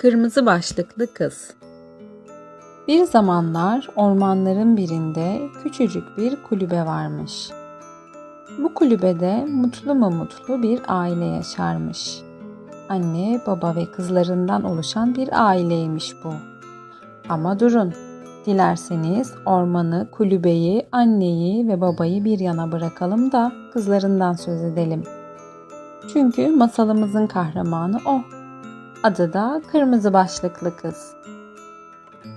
Kırmızı başlıklı kız. Bir zamanlar ormanların birinde küçücük bir kulübe varmış. Bu kulübede mutlu mu mutlu bir aile yaşarmış. Anne, baba ve kızlarından oluşan bir aileymiş bu. Ama durun, dilerseniz ormanı, kulübeyi, anneyi ve babayı bir yana bırakalım da kızlarından söz edelim. Çünkü masalımızın kahramanı o. Adı da Kırmızı Başlıklı Kız.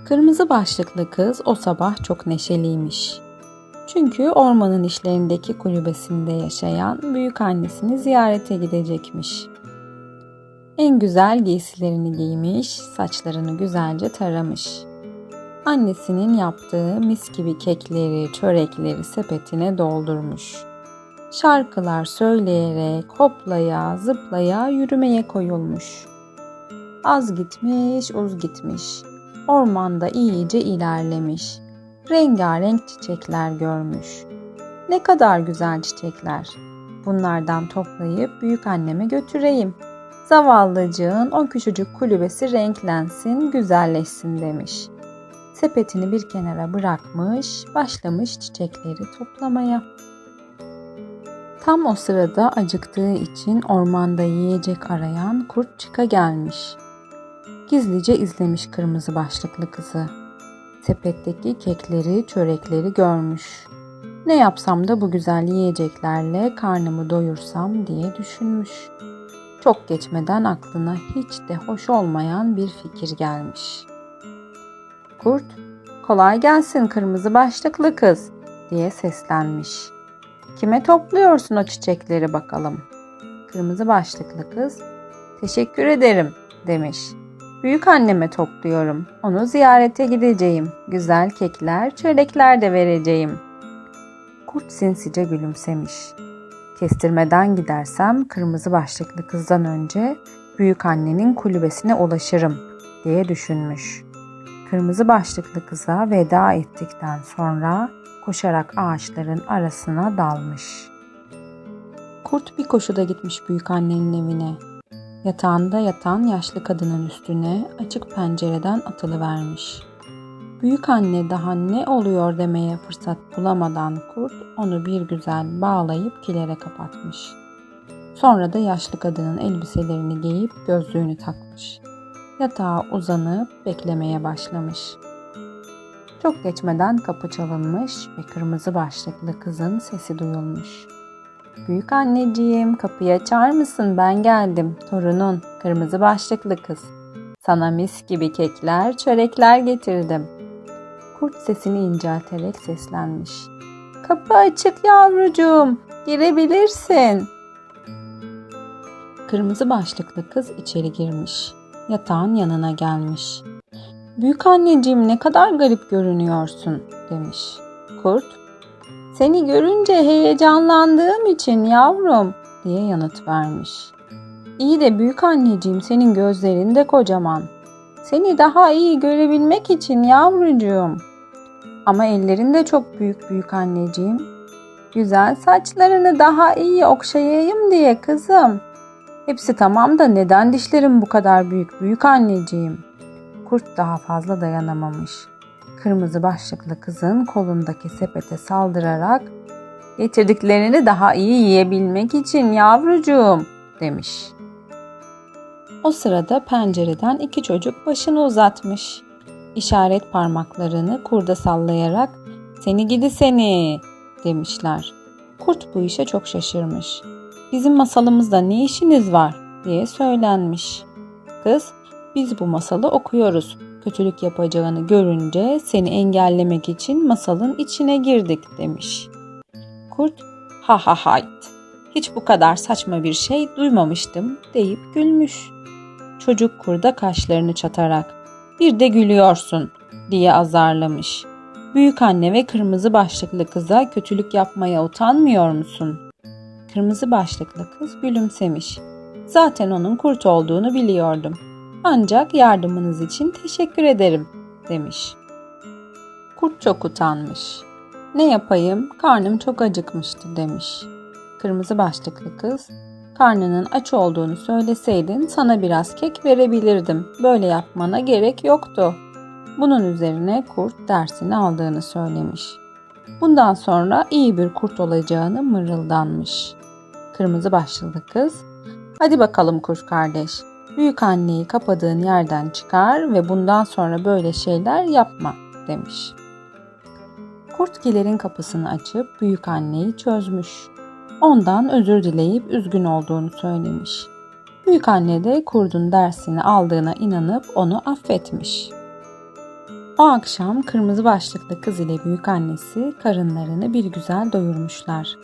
Kırmızı başlıklı kız o sabah çok neşeliymiş. Çünkü ormanın işlerindeki kulübesinde yaşayan büyük annesini ziyarete gidecekmiş. En güzel giysilerini giymiş, saçlarını güzelce taramış. Annesinin yaptığı mis gibi kekleri, çörekleri sepetine doldurmuş. Şarkılar söyleyerek hoplaya, zıplaya yürümeye koyulmuş. Az gitmiş, uz gitmiş. Ormanda iyice ilerlemiş. Rengarenk çiçekler görmüş. Ne kadar güzel çiçekler. Bunlardan toplayıp büyük anneme götüreyim. Zavallıcığın o küçücük kulübesi renklensin, güzelleşsin demiş. Sepetini bir kenara bırakmış, başlamış çiçekleri toplamaya. Tam o sırada acıktığı için ormanda yiyecek arayan kurt çıka gelmiş. Gizlice izlemiş kırmızı başlıklı kızı. Sepetteki kekleri, çörekleri görmüş. Ne yapsam da bu güzel yiyeceklerle karnımı doyursam diye düşünmüş. Çok geçmeden aklına hiç de hoş olmayan bir fikir gelmiş. Kurt, kolay gelsin kırmızı başlıklı kız diye seslenmiş. Kime topluyorsun o çiçekleri bakalım? Kırmızı başlıklı kız, teşekkür ederim demiş. Büyük anneme topluyorum. Onu ziyarete gideceğim. Güzel kekler, çörekler de vereceğim. Kurt sinsice gülümsemiş. Kestirmeden gidersem kırmızı başlıklı kızdan önce büyük annenin kulübesine ulaşırım diye düşünmüş. Kırmızı başlıklı kıza veda ettikten sonra koşarak ağaçların arasına dalmış. Kurt bir koşuda gitmiş büyük annenin evine. Yatağında yatan yaşlı kadının üstüne açık pencereden atılıvermiş. Büyük anne daha ne oluyor demeye fırsat bulamadan kurt onu bir güzel bağlayıp kilere kapatmış. Sonra da yaşlı kadının elbiselerini giyip gözlüğünü takmış. Yatağa uzanıp beklemeye başlamış. Çok geçmeden kapı çalınmış ve kırmızı başlıklı kızın sesi duyulmuş. Büyük anneciğim kapıyı açar mısın ben geldim torunun kırmızı başlıklı kız. Sana mis gibi kekler çörekler getirdim. Kurt sesini incelterek seslenmiş. Kapı açık yavrucuğum girebilirsin. Kırmızı başlıklı kız içeri girmiş. Yatağın yanına gelmiş. Büyük anneciğim ne kadar garip görünüyorsun demiş. Kurt seni görünce heyecanlandığım için yavrum diye yanıt vermiş. İyi de büyük anneciğim senin gözlerin de kocaman. Seni daha iyi görebilmek için yavrucuğum. Ama ellerin de çok büyük büyük anneciğim. Güzel saçlarını daha iyi okşayayım diye kızım. Hepsi tamam da neden dişlerim bu kadar büyük büyük anneciğim? Kurt daha fazla dayanamamış kırmızı başlıklı kızın kolundaki sepete saldırarak getirdiklerini daha iyi yiyebilmek için yavrucuğum demiş. O sırada pencereden iki çocuk başını uzatmış. İşaret parmaklarını kurda sallayarak seni gidi seni demişler. Kurt bu işe çok şaşırmış. Bizim masalımızda ne işiniz var diye söylenmiş. Kız biz bu masalı okuyoruz kötülük yapacağını görünce seni engellemek için masalın içine girdik demiş. Kurt ha ha hayt hiç bu kadar saçma bir şey duymamıştım deyip gülmüş. Çocuk kurda kaşlarını çatarak bir de gülüyorsun diye azarlamış. Büyük anne ve kırmızı başlıklı kıza kötülük yapmaya utanmıyor musun? Kırmızı başlıklı kız gülümsemiş. Zaten onun kurt olduğunu biliyordum. Ancak yardımınız için teşekkür ederim demiş. Kurt çok utanmış. Ne yapayım karnım çok acıkmıştı demiş. Kırmızı başlıklı kız Karnının aç olduğunu söyleseydin sana biraz kek verebilirdim. Böyle yapmana gerek yoktu. Bunun üzerine kurt dersini aldığını söylemiş. Bundan sonra iyi bir kurt olacağını mırıldanmış. Kırmızı başlıklı kız, hadi bakalım kurt kardeş, büyük anneyi kapadığın yerden çıkar ve bundan sonra böyle şeyler yapma demiş. Kurtkilerin kapısını açıp büyük anneyi çözmüş. Ondan özür dileyip üzgün olduğunu söylemiş. Büyük anne de kurdun dersini aldığına inanıp onu affetmiş. O akşam kırmızı başlıklı kız ile büyük annesi karınlarını bir güzel doyurmuşlar.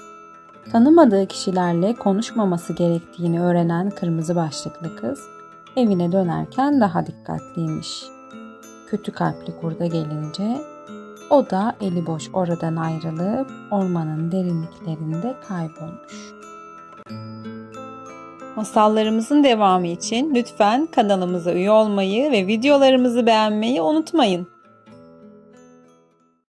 Tanımadığı kişilerle konuşmaması gerektiğini öğrenen kırmızı başlıklı kız evine dönerken daha dikkatliymiş. Kötü kalpli kurda gelince o da eli boş oradan ayrılıp ormanın derinliklerinde kaybolmuş. Masallarımızın devamı için lütfen kanalımıza üye olmayı ve videolarımızı beğenmeyi unutmayın.